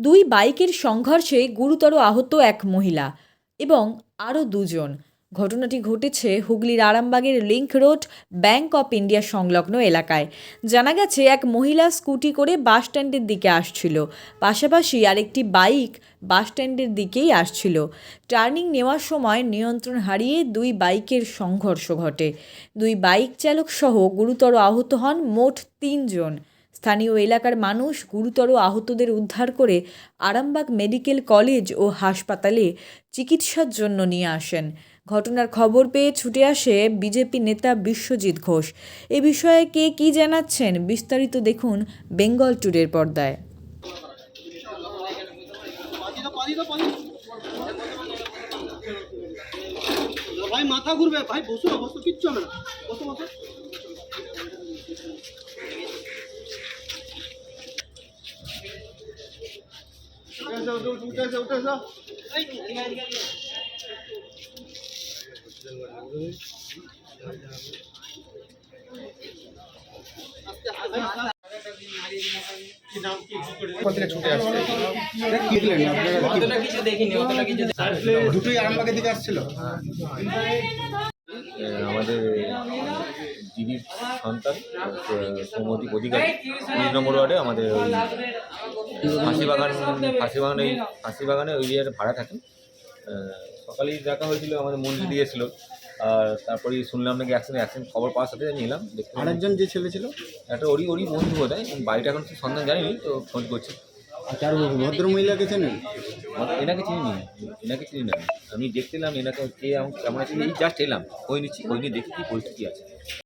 দুই বাইকের সংঘর্ষে গুরুতর আহত এক মহিলা এবং আরও দুজন। ঘটনাটি ঘটেছে হুগলির আরামবাগের link road, bank of India সংলগ্ন এলাকায়। জানা গেছে, এক মহিলা স্কুটি করে বাস স্ট্যান্ডের দিকে আসছিল। পাশাপাশি আরেকটি বাইক বাস স্ট্যান্ডের দিকেই আসছিল। টার্নিং নেওয়ার সময় নিয়ন্ত্রণ হারিয়ে দুই বাইকের সংঘর্ষ ঘটে। দুই বাইক চালক সহ গুরুতর আহত হন মোট তিনজন। স্থানীয় এলাকার মানুষ গুরুতর আহতদের উদ্ধার করে আরামবাগ মেডিকেল কলেজ ও হাসপাতালে চিকিৎসার জন্য নিয়ে আসেন। ঘটনার খবর পেয়ে ছুটে আসে বিজেপি নেতা বিশ্বজিৎ ঘোষ। এ বিষয়ে কে কী জানাচ্ছেন বিস্তারিত দেখুন বেঙ্গল টুডের পর্দায়। ভাই, মাথা ঘুরবে। ভাই বসো বসো কিচ্ছু না। বসো বসো। এসো, উঠে- এসো, উঠে এসো। দুটোই আরামবাগের দিকে আসছিল আমাদের দিদির সন্তান সৌমদীপ অধিকারী। কুড়ি নম্বর ওয়ার্ডে আমাদের ওই ফাঁসিবাগান ফাঁসিবাগান ওই ফাঁসিবাগানে ওই এরিয়ার ভাড়া থাকেন সকালেই দেখা হয়েছিল আমাদের মন্দির দিয়েছিল। আর তারপরে শুনলাম নাকি অ্যাক্সিডেন্ট অ্যাক্সিডেন্ট খবর পাওয়ার সাথে সাথে নিলাম দেখতে আরেকজন যে ছেলে ছিল? একটা ওরই ওরই বন্ধু বোধ হয় বাড়িটা এখন সন্ধান জানিনি তো খোঁজ করছি। আর তার ভদ্র মহিলাকে চেনেন? এনাকে চিনি নি এনাকে চিনি না। আমি দেখতে এলাম এনাকে কে আমার কেমন আছে এই জাস্ট এলাম। ওই নিচ্ছি ওই নিয়ে দেখি কি পরিস্থিতি আছে।